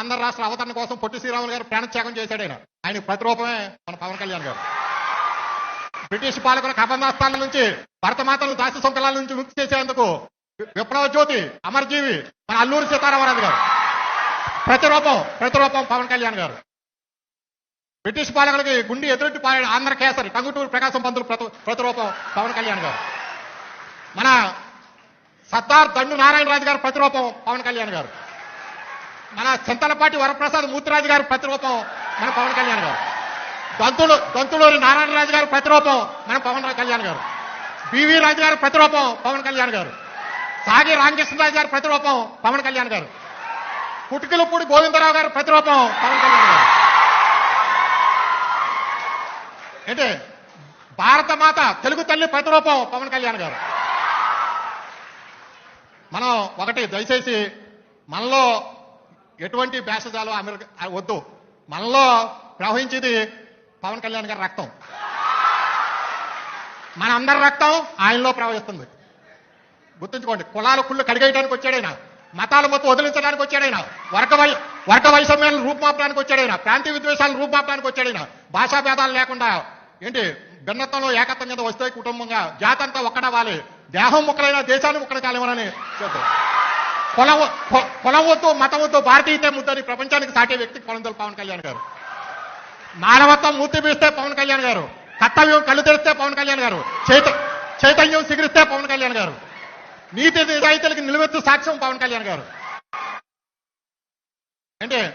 ఆంధ్ర రాష్ట్ర అవతరణ కోసం పొట్టి శ్రీరాములు గారు ప్రాణత్యాగం చేశాడు ఆయన. ఆయన ప్రతిరూపమే మన పవన్ కళ్యాణ్ గారు. బ్రిటిష్ పాలకుల కబంధాస్థానం నుంచి భరతమాతలను దాసి సొంకలాల నుంచి ముక్తి చేసేందుకు విప్లవ జ్యోతి అమర్జీవి మన అల్లూరి సీతారామరాజు గారు. ప్రతిరూపం ప్రతిరూపం పవన్ కళ్యాణ్ గారు. బ్రిటిష్ పాలకులకి గుండి ఎదురెట్టి పాలన ఆంధ్ర కేసరి టంగుటూరు ప్రకాశం పంతులు ప్రతిరూపం పవన్ కళ్యాణ్ గారు. మన సర్దార్ దండు నారాయణరాజు గారు ప్రతిరూపం పవన్ కళ్యాణ్ గారు. మన చింతలపాటి వరప్రసాద్ మూర్తిరాజు గారు ప్రతిరూపం మన పవన్ కళ్యాణ్ గారు. దొంతులు నారాయణ నారాయణరాజు గారు ప్రతిరూపం మన పవన్ కళ్యాణ్ గారు. బివి రాజు గారు ప్రతిరూపం పవన్ కళ్యాణ్ గారు. సాగి రామకృష్ణరాజు గారు ప్రతిరూపం పవన్ కళ్యాణ్ గారు. పుట్టుకలపూడి గోవిందరావు గారు ప్రతిరూపం పవన్ కళ్యాణ్ గారు. ఏంటి? భారత మాత తెలుగు తల్లి ప్రతిరూపం పవన్ కళ్యాణ్ గారు. మనం ఒకటి దయచేసి మనలో ఎటువంటి భేషజాలు అమెరికా వద్దు. మనలో ప్రవహించేది పవన్ కళ్యాణ్ గారి రక్తం. మన అందరి రక్తం ఆయనలో ప్రవహిస్తుంది. గుర్తుంచుకోండి కులాల కుళ్ళు కడిగేయడానికి వచ్చాడైనా మతాల మొత్తం వదిలించడానికి వచ్చాడైనా వర్గ వై వర్గ వైషమ్యాలను రూపుమాపడానికి వచ్చాడైనా ప్రాంతీయ విద్వేషాలను రూపుమాపడానికి వచ్చాడైనా భాషా భేదాలు లేకుండా ఏంటి భిన్నత్వంలో ఏకత్వం కింద వస్తే కుటుంబంగా జాతంతా అంతా ఒక్కడవాలి దేహం ముక్కలైనా దేశాన్ని ముక్కలు కాలేమని చెప్తారు. కులం వ- కు- భారతీయతే ముద్దని ప్రపంచానికి సాటే వ్యక్తి కొలందలు పవన్ కళ్యాణ్ గారు. మానవత్వం మూర్తి పీస్తే పవన్ కళ్యాణ్ గారు. కర్తవ్యం కళ్ళు తెరిస్తే పవన్ కళ్యాణ్ గారు. చైత చైతన్యం సిగిరిస్తే పవన్ కళ్యాణ్ గారు. నీతి నిజాయితీలకు నిలువెత్తు సాక్ష్యం పవన్ కళ్యాణ్ గారు. అంటే